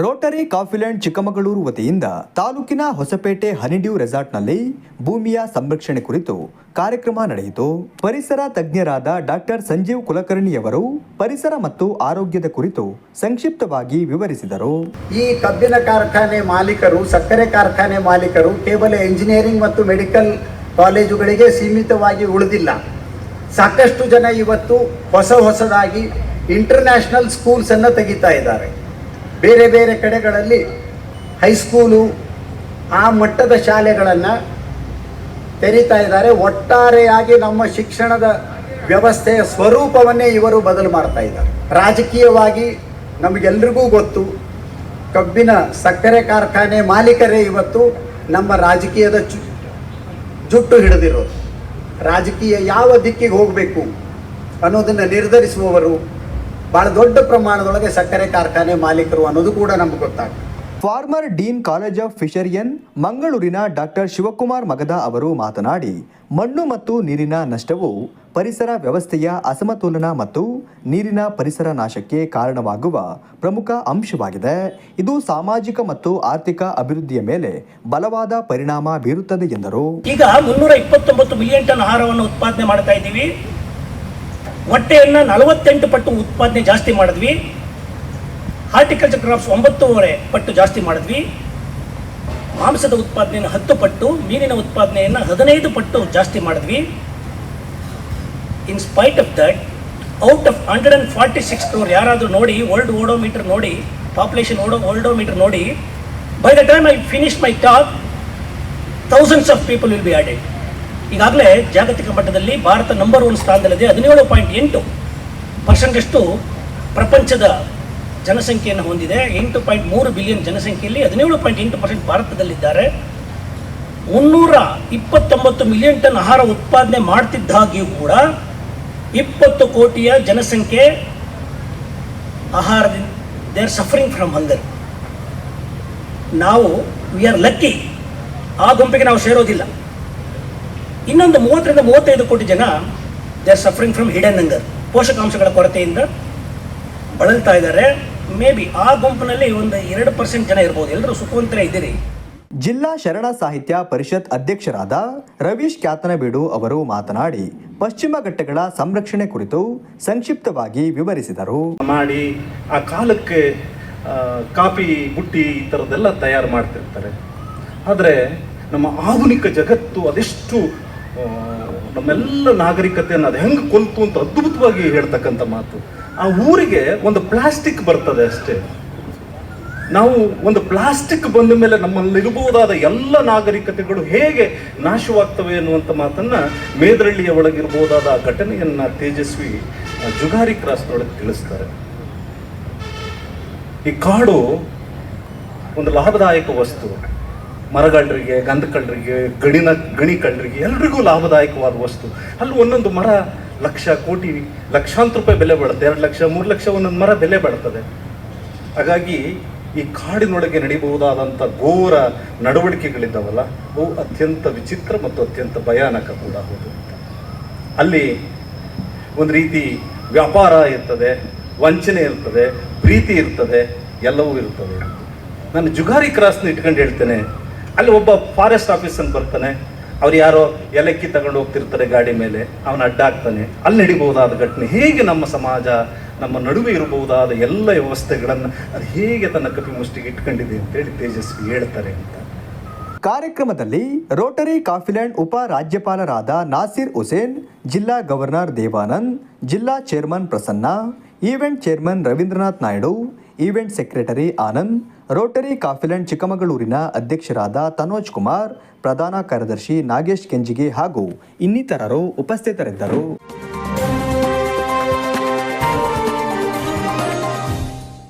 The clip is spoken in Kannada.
ರೋಟರಿ ಕಾಫಿಲ್ಯಾಂಡ್ ಚಿಕ್ಕಮಗಳೂರು ವತಿಯಿಂದ ತಾಲೂಕಿನ ಹೊಸಪೇಟೆ ಹನಿಡ್ಯೂ ರೆಸಾರ್ಟ್ನಲ್ಲಿ ಭೂಮಿಯ ಸಂರಕ್ಷಣೆ ಕುರಿತು ಕಾರ್ಯಕ್ರಮ ನಡೆಯಿತು. ಪರಿಸರ ತಜ್ಞರಾದ ಡಾಕ್ಟರ್ ಸಂಜೀವ್ ಕುಲಕರ್ಣಿಯವರು ಪರಿಸರ ಮತ್ತು ಆರೋಗ್ಯದ ಕುರಿತು ಸಂಕ್ಷಿಪ್ತವಾಗಿ ವಿವರಿಸಿದರು. ಈ ಕಬ್ಬಿನ ಕಾರ್ಖಾನೆ ಮಾಲೀಕರು, ಸಕ್ಕರೆ ಕಾರ್ಖಾನೆ ಮಾಲೀಕರು ಕೇವಲ ಇಂಜಿನಿಯರಿಂಗ್ ಮತ್ತು ಮೆಡಿಕಲ್ ಕಾಲೇಜುಗಳಿಗೆ ಸೀಮಿತವಾಗಿ ಉಳಿದಿಲ್ಲ. ಸಾಕಷ್ಟು ಜನ ಇವತ್ತು ಹೊಸ ಹೊಸದಾಗಿ ಇಂಟರ್ನ್ಯಾಷನಲ್ ಸ್ಕೂಲ್ಸನ್ನು ತೆಗಿತಾ ಇದ್ದಾರೆ. ಬೇರೆ ಬೇರೆ ಕಡೆಗಳಲ್ಲಿ ಹೈಸ್ಕೂಲು ಆ ಮಟ್ಟದ ಶಾಲೆಗಳನ್ನು ತೆರೀತಾ ಇದ್ದಾರೆ. ಒಟ್ಟಾರೆಯಾಗಿ ನಮ್ಮ ಶಿಕ್ಷಣದ ವ್ಯವಸ್ಥೆಯ ಸ್ವರೂಪವನ್ನೇ ಇವರು ಬದಲು ಮಾಡ್ತಾ ಇದ್ದಾರೆ. ರಾಜಕೀಯವಾಗಿ ನಮಗೆಲ್ರಿಗೂ ಗೊತ್ತು, ಕಬ್ಬಿನ ಸಕ್ಕರೆ ಕಾರ್ಖಾನೆ ಮಾಲೀಕರೇ ಇವತ್ತು ನಮ್ಮ ರಾಜಕೀಯದ ಚು ಜುಟ್ಟು ಹಿಡಿದಿರೋದು. ರಾಜಕೀಯ ಯಾವ ದಿಕ್ಕಿಗೆ ಹೋಗಬೇಕು ಅನ್ನೋದನ್ನು ನಿರ್ಧರಿಸುವವರು ಭಾಳ ದೊಡ್ಡ ಪ್ರಮಾಣದೊಳಗೆ ಸಕ್ಕರೆ ಕಾರ್ಖಾನೆ ಮಾಲೀಕರು ಅನ್ನೋದು ಕೂಡ ನಮ್ಗೆ ಗೊತ್ತಾಗ್ತದೆ. Former dean college of fisheries ಮಂಗಳೂರಿನ ಡಾಕ್ಟರ್ ಶಿವಕುಮಾರ್ ಮಗದ ಅವರು ಮಾತನಾಡಿ ಮಣ್ಣು ಮತ್ತು ನೀರಿನ ನಷ್ಟವು ಪರಿಸರ ವ್ಯವಸ್ಥೆಯ ಅಸಮತೋಲನ ಮತ್ತು ನೀರಿನ ಪರಿಸರ ನಾಶಕ್ಕೆ ಕಾರಣವಾಗುವ ಪ್ರಮುಖ ಅಂಶವಾಗಿದೆ. ಇದು ಸಾಮಾಜಿಕ ಮತ್ತು ಆರ್ಥಿಕ ಅಭಿವೃದ್ಧಿಯ ಮೇಲೆ ಬಲವಾದ ಪರಿಣಾಮ ಬೀರುತ್ತದೆ ಎಂದರು. ಈಗ ಮುನ್ನೂರ ಇಪ್ಪತ್ತೊಂಬತ್ತು ಮಿಲಿಯನ್ ಟನ್ ಆಹಾರವನ್ನು ಉತ್ಪಾದನೆ ಮಾಡ್ತಾ ಇದ್ದೀವಿ. ಮೊಟ್ಟೆಯನ್ನು ನಲವತ್ತೆಂಟು ಪಟ್ಟು ಉತ್ಪಾದನೆ ಜಾಸ್ತಿ ಮಾಡಿದ್ವಿ. ಹಾರ್ಟಿಕಲ್ಚರ್ ಕ್ರಾಪ್ಸ್ ಒಂಬತ್ತೂವರೆ ಪಟ್ಟು ಜಾಸ್ತಿ ಮಾಡಿದ್ವಿ. ಮಾಂಸದ ಉತ್ಪಾದನೆಯನ್ನು ಹತ್ತು ಪಟ್ಟು, ಮೀನಿನ ಉತ್ಪಾದನೆಯನ್ನು ಹದಿನೈದು ಪಟ್ಟು ಜಾಸ್ತಿ ಮಾಡಿದ್ವಿ. In spite of that out of hundred and forty six crore ಯಾರಾದರೂ ನೋಡಿ ವರ್ಲ್ಡ್ ಓಡೋಮೀಟರ್ ನೋಡಿ ಪಾಪ್ಯುಲೇಷನ್ ಓಡೋ ವರ್ಲ್ಡೋಮೀಟರ್ ನೋಡಿ by the time I finish my talk thousands of people will be added ಈಗಾಗಲೇ ಜಾಗತಿಕ ಮಟ್ಟದಲ್ಲಿ ಭಾರತ ನಂಬರ್ ಒನ್ ಸ್ಥಾನದಲ್ಲಿದೆ. ಹದಿನೇಳು ಪಾಯಿಂಟ್ ಎಂಟು ಪರ್ಸೆಂಟಷ್ಟು ಪ್ರಪಂಚದ ಜನಸಂಖ್ಯೆಯನ್ನು ಹೊಂದಿದೆ. ಎಂಟು ಪಾಯಿಂಟ್ ಮೂರು ಬಿಲಿಯನ್ ಜನಸಂಖ್ಯೆಯಲ್ಲಿ ಹದಿನೇಳು ಪಾಯಿಂಟ್ ಎಂಟು ಪರ್ಸೆಂಟ್ ಭಾರತದಲ್ಲಿದ್ದಾರೆ. ಮುನ್ನೂರ ಇಪ್ಪತ್ತೊಂಬತ್ತು ಮಿಲಿಯನ್ ಟನ್ ಆಹಾರ ಉತ್ಪಾದನೆ ಮಾಡ್ತಿದ್ದಾಗಿಯೂ ಕೂಡ ಇಪ್ಪತ್ತು ಕೋಟಿಯ ಜನಸಂಖ್ಯೆ ಆಹಾರದಿಂದ they are suffering from hunger ನಾವು ವಿ ಆರ್ ಲಕ್ಕಿ ಆ ಗುಂಪಿಗೆ ನಾವು ಸೇರೋದಿಲ್ಲ. ಇನ್ನೊಂದು ಮೂವತ್ತರಿಂದ ಮೂವತ್ತೈದು ಕೋಟಿ ಜನ they are suffering from hidden hunger ಪೋಷಕಾಂಶಗಳ ಕೊರತೆಯಿಂದ ಬಳಲ್ತಾ ಇದ್ದಾರೆ. ಮೇ ಬಿ ಆ ಗುಂಪಿನಲ್ಲಿ ಒಂದು ಎರಡು ಪರ್ಸೆಂಟ್ ಜನ ಇರ್ಬೋದು. ಎಲ್ಲರೂ ಸುಖವಂತರ ಇದ್ದೀರಿ. ಜಿಲ್ಲಾ ಶರಣ ಸಾಹಿತ್ಯ ಪರಿಷತ್ ಅಧ್ಯಕ್ಷರಾದ ರವೀಶ್ ಕ್ಯಾತನಬೀಡು ಅವರು ಮಾತನಾಡಿ ಪಶ್ಚಿಮ ಘಟ್ಟಗಳ ಸಂರಕ್ಷಣೆ ಕುರಿತು ಸಂಕ್ಷಿಪ್ತವಾಗಿ ವಿವರಿಸಿದರು. ಮಾಡಿ ಆ ಕಾಲಕ್ಕೆ ಕಾಪಿ ಕಾಫಿ ಬುಟ್ಟಿ ಈ ಥರದ್ದೆಲ್ಲ ತಯಾರು ಮಾಡ್ತಿರ್ತಾರೆ. ಆದರೆ ನಮ್ಮ ಆಧುನಿಕ ಜಗತ್ತು ಅದೆಷ್ಟು ನಮ್ಮೆಲ್ಲ ನಾಗರಿಕತೆಯನ್ನು ಅದು ಹೆಂಗೆ ಕೊಲ್ತು ಅಂತ ಅದ್ಭುತವಾಗಿ ಹೇಳ್ತಕ್ಕಂಥ ಮಾತು. ಆ ಊರಿಗೆ ಒಂದು ಪ್ಲಾಸ್ಟಿಕ್ ಬರ್ತದೆ ಅಷ್ಟೇ. ನಾವು ಒಂದು ಪ್ಲಾಸ್ಟಿಕ್ ಬಂದ ಮೇಲೆ ನಮ್ಮಲ್ಲಿರಬಹುದಾದ ಎಲ್ಲ ನಾಗರಿಕತೆಗಳು ಹೇಗೆ ನಾಶವಾಗ್ತವೆ ಅನ್ನುವಂಥ ಮಾತನ್ನ ಮೇದರಳ್ಳಿಯ ಒಳಗಿರಬಹುದಾದ ಆ ಘಟನೆಯನ್ನ ತೇಜಸ್ವಿ ಜುಗಾರಿ ಕ್ರಾಸ್ನೊಳಗೆ ತಿಳಿಸ್ತಾರೆ. ಈ ಕಾಡು ಒಂದು ಲಾಭದಾಯಕ ವಸ್ತು. ಮರಗಳ್ಳರಿಗೆ ಗಂಧಕಳ್ಳರಿಗೆ ಗಣಿನ ಗಣಿ ಕಳ್ಳರಿಗೆ ಎಲ್ರಿಗೂ ಲಾಭದಾಯಕವಾದ ವಸ್ತು. ಅಲ್ಲಿ ಒಂದೊಂದು ಮರ ಲಕ್ಷ ಕೋಟಿ, ಲಕ್ಷಾಂತರ ರೂಪಾಯಿ ಬೆಲೆ ಬಾಳುತ್ತೆ. ಎರಡು ಲಕ್ಷ, ಮೂರು ಲಕ್ಷ ಒಂದೊಂದು ಮರ ಬೆಲೆ ಬಾಳ್ತದೆ. ಹಾಗಾಗಿ ಈ ಕಾಡಿನೊಳಗೆ ನಡೀಬಹುದಾದಂಥ ಘೋರ ನಡವಳಿಕೆಗಳಿದ್ದಾವಲ್ಲ, ಅವು ಅತ್ಯಂತ ವಿಚಿತ್ರ ಮತ್ತು ಅತ್ಯಂತ ಭಯಾನಕ ಕೂಡ ಹೌದು. ಅಲ್ಲಿ ಒಂದು ರೀತಿ ವ್ಯಾಪಾರ ಇರ್ತದೆ, ವಂಚನೆ ಇರ್ತದೆ, ಪ್ರೀತಿ ಇರ್ತದೆ, ಎಲ್ಲವೂ ಇರ್ತದೆ ನಾನು ಜುಗಾರಿ ಕ್ರಾಸ್ನ ಇಟ್ಕೊಂಡು ಹೇಳ್ತೇನೆ. ಅಲ್ಲಿ ಒಬ್ಬ ಫಾರೆಸ್ಟ್ ಆಫೀಸರ್ ಬರ್ತಾನೆ. ಅವ್ರು ಯಾರೋ ಎಲೆಕ್ಕಿ ತಗೊಂಡು ಹೋಗ್ತಿರ್ತಾರೆ ಗಾಡಿ ಮೇಲೆ. ಅವನ ಅಡ್ಡ ಆಗ್ತಾನೆ ಅಲ್ಲಿ ನಡಿಬಹುದಾದ ಘಟನೆ. ಹೇಗೆ ನಮ್ಮ ಸಮಾಜ, ನಮ್ಮ ನಡುವೆ ಇರಬಹುದಾದ ಎಲ್ಲ ವ್ಯವಸ್ಥೆಗಳನ್ನು ಅದು ಹೇಗೆ ತನ್ನ ಕಪಿಮುಷ್ಟಿಗೆ ಇಟ್ಕೊಂಡಿದೆ ಅಂತೇಳಿ ತೇಜಸ್ವಿ ಹೇಳ್ತಾರೆ ಅಂತ. ಕಾರ್ಯಕ್ರಮದಲ್ಲಿ ರೋಟರಿ ಕಾಫಿಲ್ಯಾಂಡ್ ಉಪ ರಾಜ್ಯಪಾಲರಾದ ನಾಸಿರ್ ಹುಸೇನ್, ಜಿಲ್ಲಾ ಗವರ್ನರ್ ದೇವಾನಂದ್, ಜಿಲ್ಲಾ chairman Prasanna, event chairman Ravindranath Naidu event secretary Anand, Rotary Coffeeland ಚಿಕ್ಕಮಗಳೂರಿನ ಅಧ್ಯಕ್ಷರಾದ ತನೋಜ್ ಕುಮಾರ್, ಪ್ರಧಾನ ಕಾರ್ಯದರ್ಶಿ ನಾಗೇಶ್ ಕೆಂಜಿಗೆ ಹಾಗೂ ಇನ್ನಿತರರು ಉಪಸ್ಥಿತರಿದ್ದರು.